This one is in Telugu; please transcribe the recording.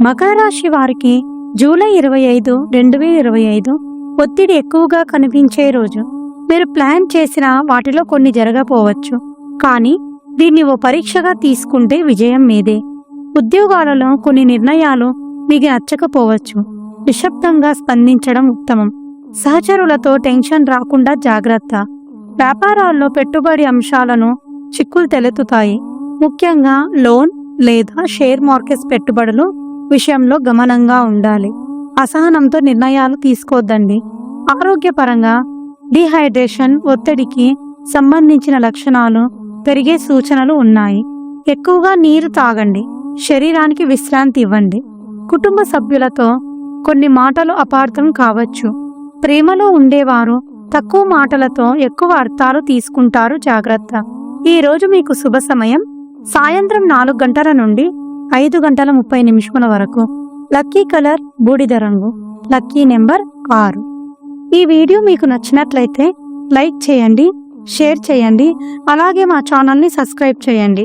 మకర రాశి వారికి జూలై ఇరవై ఐదు రెండు వేల ఇరవై ఐదు ఒత్తిడి ఎక్కువగా కనిపించే రోజు. మీరు ప్లాన్ చేసిన వాటిలో కొన్ని జరగపోవచ్చు. కానీ దీన్ని ఓ పరీక్షగా తీసుకుంటే విజయం మీదే. ఉద్యోగాలలో కొన్ని నిర్ణయాలు మీకు నచ్చకపోవచ్చు నిశ్శబ్దంగా స్పందించడం ఉత్తమం. సహచరులతో టెన్షన్ రాకుండా జాగ్రత్త. వ్యాపారాల్లో పెట్టుబడి అంశాలను చిక్కులు తెలుతుతాయి ముఖ్యంగా లోన్ లేదా షేర్ మార్కెట్స్ పెట్టుబడులు విషయంలో గమనంగా ఉండాలి. అసహనంతో నిర్ణయాలు తీసుకోవద్దండి ఆరోగ్యపరంగా డిహైడ్రేషన్ ఒత్తిడికి సంబంధించిన లక్షణాలు పెరిగే సూచనలు ఉన్నాయి. ఎక్కువగా నీరు తాగండి. శరీరానికి విశ్రాంతి ఇవ్వండి. కుటుంబ సభ్యులతో కొన్ని మాటలు అపార్థం కావచ్చు. ప్రేమలో ఉండేవారు తక్కువ మాటలతో ఎక్కువ అర్థాలు తీసుకుంటారు జాగ్రత్త. ఈరోజు మీకు శుభ సమయం. సాయంత్రం నాలుగు గంటల నుండి ఐదు గంటల ముప్పై నిమిషముల వరకు. లక్కీ కలర్ బూడిద రంగు. లక్కీ నెంబర్ ఆరు. ఈ వీడియో మీకు నచ్చినట్లయితే లైక్ చేయండి షేర్ చేయండి అలాగే మా ఛానల్ని సబ్స్క్రైబ్ చేయండి.